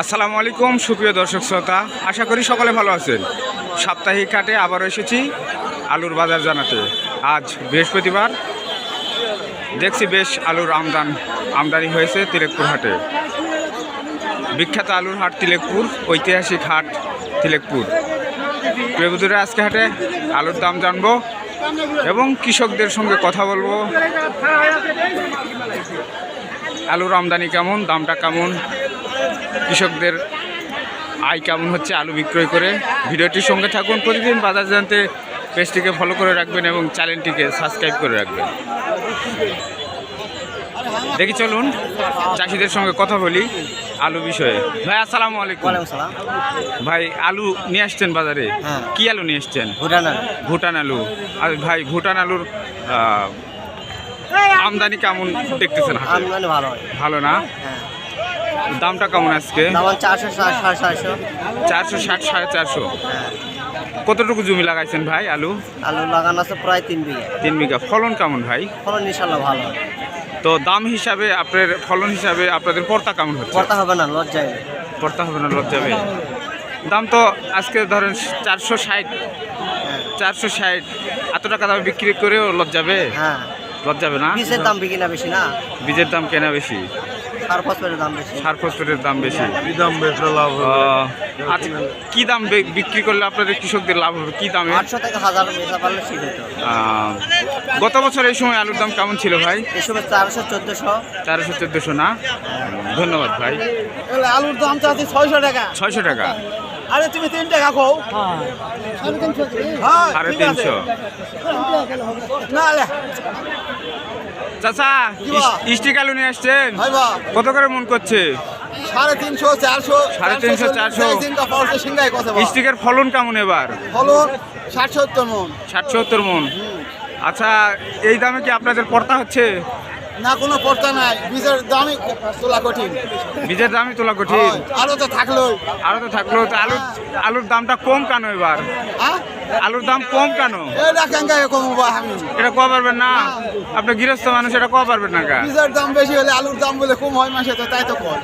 আসসালামু আলাইকুম, সুপ্রিয় দর্শক শ্রোতা। আশা করি সকলে ভালো আছেন। সাপ্তাহিক হাটে আবারও এসেছি আলুর বাজার জানাতে। আজ বৃহস্পতিবার। দেখছি বেশ আলুর আমদান, আমদানি হয়েছে তিলেকপুর হাটে। বিখ্যাত আলুর হাট তিলেকপুর, ঐতিহাসিক হাট তিলেকপুর। প্রিয়বধুরা আজকে হাটে আলুর দাম জানব এবং কৃষকদের সঙ্গে কথা বলব। আলুর আমদানি কেমন দামটা কেমন কৃষকদের আয় কেমন হচ্ছে আলু বিক্রয় করে? ভিডিওটির সঙ্গে থাকুন প্রতিদিন বাজার জানতে পেজটিকে ফলো করে রাখবেন এবং চ্যানেলটিকে সাবস্ক্রাইব করে রাখবেন। দেখি চলুন চাষিদের সঙ্গে কথা বলি আলু বিষয়ে। ভাই আসসালামু আলাইকুম। ভাই আলু নিয়ে আসছেন বাজারে? হ্যাঁ। কি আলু নিয়ে আসছেন? ভুটান ভুটান আলু। আর ভাই ভুটান আলুর আমদানি কেমন দেখতেছেন আমদানি ভালো। হয় ভালো না? হ্যাঁ। দামটা কেমন আজকে? চারশো সাড়ে চারশো। চারশো ষাট সাড়ে চারশো? হ্যাঁ। কতটুকু জমি লাগাইছেন ভাই আলু? আলু লাগানো আছে প্রায় তিন বিঘা। তিন বিঘা। ফলন কেমন ভাই? ফলন ইনশাল্লাহ ভালো। তো দাম হিসাবে আপনার ফলন হিসাবে আপনাদের পর্তা কেমন হচ্ছে? পর্তা হবে না লজ্জায়। নেই। পর্তা হবে না লজ যাবে দাম তো আজকে ধরেন চারশো ষাট হ্যাঁ। চারশো ষাট। এত টাকা দামে বিক্রি করেও লজ যাবে হ্যাঁ। লজ যাবে না? বীজের দাম বিক্রি না বেশি না? বীজের দাম কেনা বেশি? সার ফসফেটের দাম বেশি। সার ফসফেটের দাম বেশি। কি দাম বেচলে লাভ আচ্ছা কি দাম বিক্রি করলে আপনাদের কৃষকদের লাভ হবে? কি দামে? আটশো থেকে হাজার বেচা পারলে ঠিক হতো। গত বছর এই সময় আলুর দাম কেমন ছিল ভাই? এসবের চারশো চোদ্দোশো। তেরোশো চোদ্দোশো না? ধন্যবাদ ভাই। আলুর দাম চাচ্ছি ছয়শো টাকা। ছয়শো টাকা। আরে তুমি তিন টাকা খাও। হ্যাঁ সাড়ে তিনশো না চাচা বাবা? স্টিক আলু নিয়ে আসছেন? কত করে মন করছে? সাড়ে তিনশো চারশো। সাড়ে তিনশো, চারশো। স্টিকের ফলন কেমন এবার? ফলন ষাট সত্তর মন। ষাট সত্তর মন। আচ্ছা এই দামে কি আপনাদের পড়তা হচ্ছে? না কোনো পড়তা নাই। বীজের দামই তোলা কঠিন। বীজের দামই তোলা কঠিন। আরও তো থাকল আরও তো থাকল তো আলুর আলুর দামটা কম কেন এবার? হ্যাঁ? আলুর দাম কম কেন? এটা কেঙ্গা কমবো আমি। এটা কো পারবেন না? আপনি গৃহস্থ মানুষ এটা কো পারবেন না বীজের দাম বেশি হলে আলুর দাম বলে কম হয় মাসে তো তাই তো কম।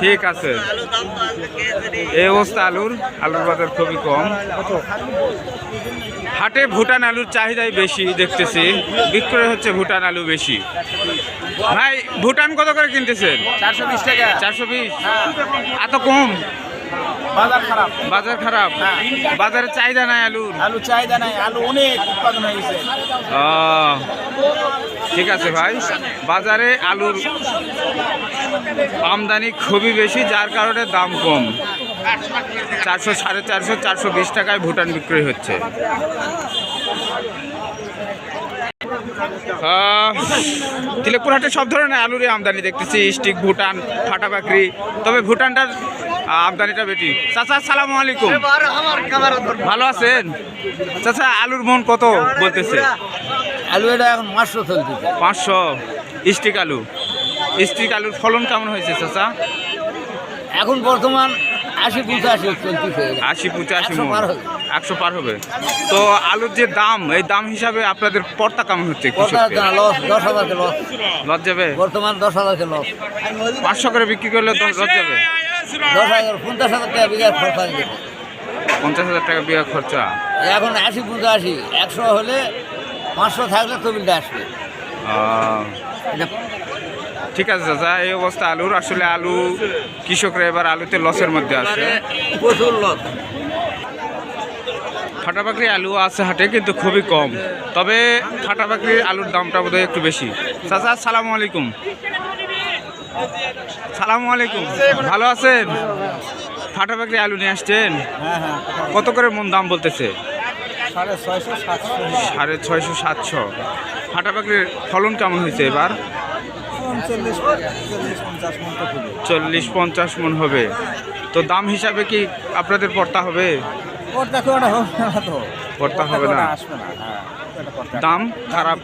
ঠিক আছে। এই অবস্থা আলুর। আলুর বাজার খুবই কম। হাটে ভুটান আলুর চাহিদাই বেশি দেখতেছি বিক্রয় হচ্ছে ভুটান আলু বেশি। ভাই ভুটান কত করে কিনতেছেন? চারশো বিশ টাকা। চারশো বিশ? এত কম? বাজার খারাপ। বাজার খারাপ? বাজারে চাহিদা নাই আলুর? আলু চাহিদা নাই আলু অনেক উৎপাদন হয়ে গেছে। ঠিক আছে ভাই। বাজারে আলুর আমদানি খুবই বেশি যার কারণে দাম কম। চারশো সাড়ে চারশো চারশো বিশ টাকায় ভুটান বিক্রয় হচ্ছে। তিলেকপুর হাটে সব ধরনের আলুরই আমদানি দেখতেছি স্টিক ভুটান ফাটা বাকরি। তবে ভুটানটার আমদানিটা বেটি। চাচা সালাম আলাইকুম। ভালো আছেন? চাচা আলুর মন কত বলতেছে? আলু এটা এখন মাসশো চলতেছে। পাঁচশো। স্টিক আলু। স্টিক আলুর ফলন কেমন হয়েছে চাচা? এখন বর্তমান আশি পঁচাশি চলতেছে আশি পঁচাশি একশো পার হবে। একশো পার হবে। তো আলুর যে দাম এই দাম হিসাবে আপনাদের পর্তা কেমন হচ্ছে? লস দশ হাজারকে লস লজ যাবে? বর্তমান দশ হাজারকে লস পাঁচশো করে বিক্রি করলে লজ যাবে? দশ হাজার পঞ্চাশ হাজার টাকা বিঘা খরচা পঞ্চাশ হাজার টাকা বিঘা খরচা? এখন আশি পঁচাশি একশো হলে পাঁচশো থাকলে তবিলটা আসবে। ঠিক আছে চাচা এই অবস্থা আলুর। আসলে আলু কৃষকরা এবার আলুতে লসের মধ্যে আছে। প্রচুর লস। আলু আছে হাটে কিন্তু খুবই কম। তবে ফাটাবাকরির আলুর দামটা বোধহয় একটু বেশি। চাচা সালামু আলাইকুম। সালামু আলাইকুম। ভালো আছেন? ফাটাবাকরি আলু নিয়ে আসছেন? হ্যাঁ হ্যাঁ কত করে মন দাম বলতেছে? সাড়ে ছয়শো সাতশো। সাড়ে ছয়শো সাতশো। ফাটাবাকরির ফলন কেমন হয়েছে এবার? চল্লিশ পঞ্চাশ মন হবে। তো দাম হিসাবে কি আপনাদের পড়তা হবে? পড়তা হবে না হ্যাঁ। দাম? খারাপ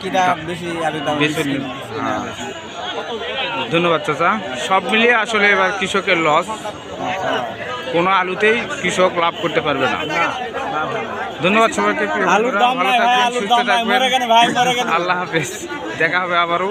হ্যাঁ। ধন্যবাদ চাচা। সব মিলিয়ে আসলে এবার কৃষকের লস কোনো আলুতেই কৃষক লাভ করতে পারবে না। ধন্যবাদ সবাইকে। ভালো থাকবেন সুস্থ থাকবেন। আল্লাহ হাফেজ। দেখা হবে আবারও।